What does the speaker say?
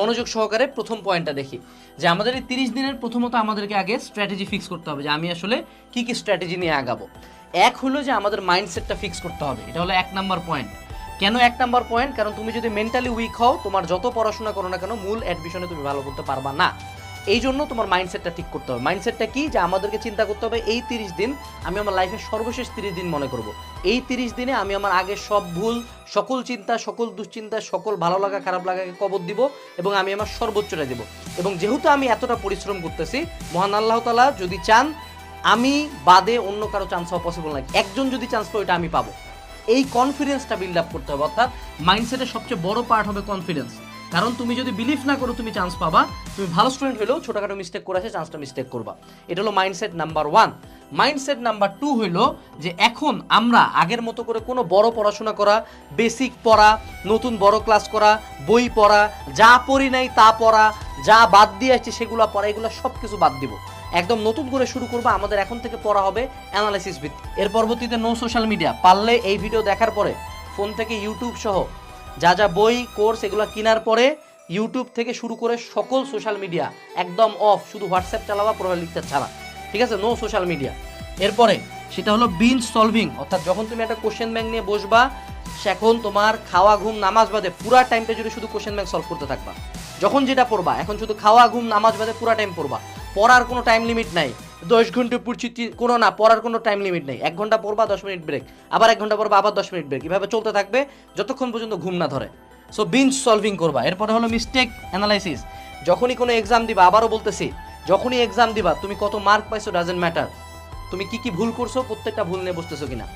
মনোযোগ সহকারে প্রথম পয়েন্টটা দেখি, যে আমাদের এই তিরিশ দিনের প্রথমত আমাদেরকে আগে স্ট্র্যাটেজি ফিক্স করতে হবে, যে আমি আসলে কি কি স্ট্র্যাটেজি নিয়ে আগাবো। এক হলো যে আমাদের মাইন্ডসেটটা ফিক্স করতে হবে, এটা হলো এক নাম্বার পয়েন্ট কেন এক নাম্বার পয়েন্ট কারণ তুমি যদি মেন্টালি উইক হও, তোমার যত পড়াশোনা করো না কেন, মূল অ্যাডমিশনে তুমি ভালো করতে পারবা না। এই জন্য তোমার মাইন্ডসেটটা ঠিক করতে হবে। মাইন্ডসেটটা কি? যে আমাদেরকে চিন্তা করতে হবে, এই তিরিশ দিন আমি আমার লাইফের সর্বশেষ তিরিশ দিন মনে করব। এই তিরিশ দিনে আমি আমার আগের সব ভুল, সকল চিন্তা, সকল দুশ্চিন্তা, সকল ভালো লাগা, খারাপ লাগাকে কবর দিব এবং আমি আমার সর্বোচ্চটা দেব। এবং যেহেতু আমি এতটা পরিশ্রম করতেছি, মহান আল্লাহ তালা যদি চান, আমি বাদে অন্য কারও চান্স হওয়া পসিবল নাই। একজন যদি চান্স পাই ওইটা আমি পাবো। এই কনফিডেন্সটা বিল্ড আপ করতে হবে। অর্থাৎ মাইন্ডসেটের সবচেয়ে বড় পার্ট হবে কনফিডেন্স কারণ তুমি যদি বিলিভ না করো, তুমি চান্স পাবা। তুমি ভালো স্টুডেন্ট হলেও ছোটখাটো মিস্টেক করে আসে চান্সটা মিস্টেক করবা। এটা হলো mindset number one mindset number two হইল যে এখন আমরা আগের মতো করে কোনো বড় পড়াশোনা করা বেসিক পড়া, নতুন বড় ক্লাস করা, বই পড়া, যা পড়ি নাই তা পড়া, যা বাদ দিয়ে আসছে সেগুলো পড়া, এগুলো সব কিছু বাদ দিব। একদম নতুন করে শুরু করব, আমাদের এখন থেকে পড়া হবে অ্যানালাইসিস ভিত্তিক। এর পরবর্তীতে নো সোশ্যাল মিডিয়া পারলে এই ভিডিও দেখার পরে ফোন থেকে ইউটিউব সহ যা যা বই, কোর্স এগুলো কেনার পরে ইউটিউব থেকে শুরু করে সকল সোশ্যাল মিডিয়া, একদম অফ, শুধু হোয়াটসঅ্যাপ চালাবা, প্রোফাইল লিখতে ছাড়া। ঠিক আছে? নো সোশ্যাল মিডিয়া এরপরে, সেটা হলো বিঞ্জ সলভিং অর্থাৎ যখন তুমি একটা কোশ্চেন ব্যাংক নিয়ে বসবা এখন তোমার খাওয়া, ঘুম, নামাজ বাদে পুরা টাইমটা জুড়ে শুধু কোশ্চেন ব্যাংক সলভ করতে থাকবা। যখন যেটা পড়বা, এখন শুধু খাওয়া, ঘুম, নামাজ বাদে পুরা টাইম পড়বা। পড়ার কোনো টাইম লিমিট নাই। দশ ঘণ্টা পড়ছি কোনো না, পড়ার কোনো টাইম লিমিট নেই। এক ঘণ্টা পড়বা, দশ মিনিট ব্রেক আবার এক ঘণ্টা পড়বা, আবার দশ মিনিট ব্রেক এভাবে চলতে থাকবে যতক্ষণ পর্যন্ত ঘুম না ধরে। সো বিঞ্জ সলভিং করবা। এরপরে হলো মিস্টেক অ্যানালাইসিস যখনই কোনো এক্সাম দিবা, আবারও বলতেছি, যখনই এক্সাম দিবা, তুমি কত মার্ক পাইছো ডাজেন্ট ম্যাটার তুমি কি কি ভুল করছ, প্রত্যেকটা ভুল নিয়ে বসতেছো কিনা।